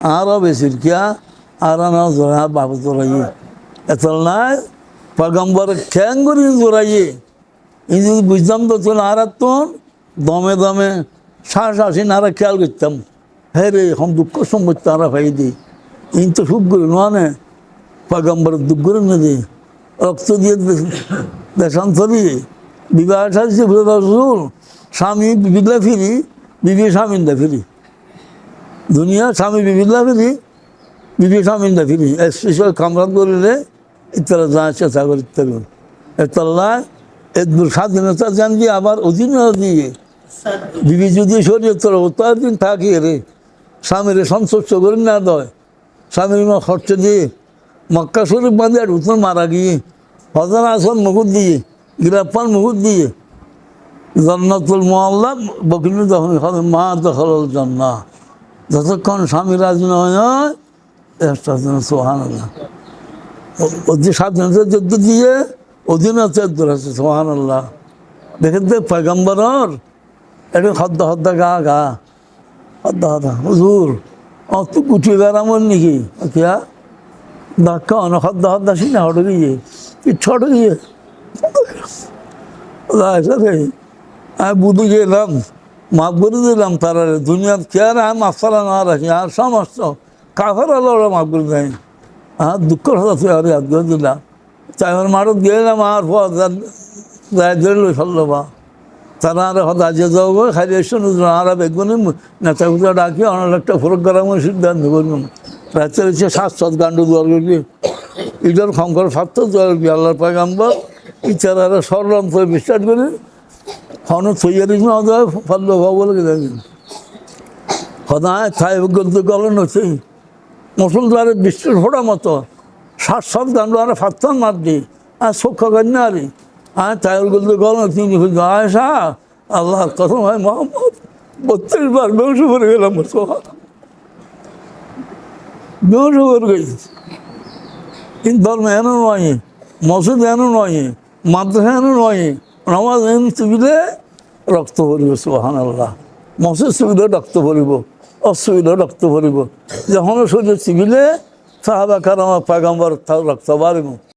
আরও বেশির কিয়া, আর না জোড়া বাবু জোড়াইয়ে এত নাই পগম্বর খ্যাং করি জোড়াইয়ে যদি বুঝতাম তো চলে আর দমে দমে শ্বাস আসি না খেয়াল করতাম। হ্যাঁ রে, এখন দুঃখ সম্পদ তারা ভাই দি। ইন তো সুখ করি মানে পগম্বর দুঃখ করে না দি। রক্ত দিয়ে রসুল স্বামী বিবিধা ফিরি বিবি দুনিয়া স্বামী বিবিধা ফিরি স্পেশাল কামরাত করিলে ইত্যাদি যা চেষ্টা করে ইত্যাদি স্বাধীনতা জান দিয়ে আবার অধীনতা দিয়ে। বিবি যদি শরীর তোর তার দিন থাকি রে, স্বামীর সন্তুষ্ট করে না দয়। স্বামীর মা খরচ দিয়ে মক্কা শরীফ বাঁধে আর উত্তর মারা গিয়ে হজার আসন মুকুট দিয়ে গ্রাপ্পান মুকুট দিয়ে, জন্নতুল মোয়াল্লা বকিল হবে মা দখল জন্না যতক্ষণ স্বামী রাজি নয় সোহান স্বাধীনতা যুদ্ধ দিয়ে অধীনতা যুদ্ধ আছে সোহান আল্লাহ দেখেন তো পয়গম্বরর এটা হদ্দা হদ্দা গা গা হদ্দা হদ্দা হুজুর অত কুটি বেড়ামন নাকি কিয়া ধাক্কা অনেক হদ্দা হদ্দা সিনা হট গিয়ে পিঠ হট গিয়ে বুধু গেলাম মাছ বলে দিলাম তারা দুনিয়ার কেয়ার আর মাসালা না রাখি, আর সমস্ত কাফের আলো ওরা বলে দেয় আর দুঃখের কথা তুই আর ইয়াদ করে দিলাম। তাই আমার মাঠত গেলাম, আর পর যাই ধরে ফেলল বা। তারা আর হতা যে যাব খালি এসে আর বেগুনি নেতা কুতা ডাকি অনেক একটা ফরক করার সিদ্ধান্ত করলাম। রাত্রে হচ্ছে সাত সাত গান্ডু দোয়ার করবি ইটার খঙ্কর ফাত্ত দোয়ার করবি আল্লাহর পাগাম্বার ইচ্ছারা সরলাম তো বিশ্বাস করি হন থইয়ারি না দেয় ফাল্লো ভাব বলে দেখেন সদায় থাই গন্ত গলন হচ্ছে। মুসলদারের বৃষ্টির ফোটা মতো। সাত সাত গান্ডু আর ফাত্তান মার দি আর সক্ষ কন্যা আরে আর তাই গন্ত গলন তিনি আয়সা আল্লাহ কত হয় মোহাম্মদ, বত্রিশ বার বেউসু করে গেলাম সোহা বেউসু করে গেছি। কিন্তু ধর্ম এন নয় নামাজ এন চুবিলে রক্ত ভরিব সুহান আল্লাহ মসজিদ চুবিলে রক্ত ভরিব অসুবিধা রক্ত ভরিব যখন সূর্য চিবিলে সাহাবা কারামা পাগাম্বার রক্ত বাড়িব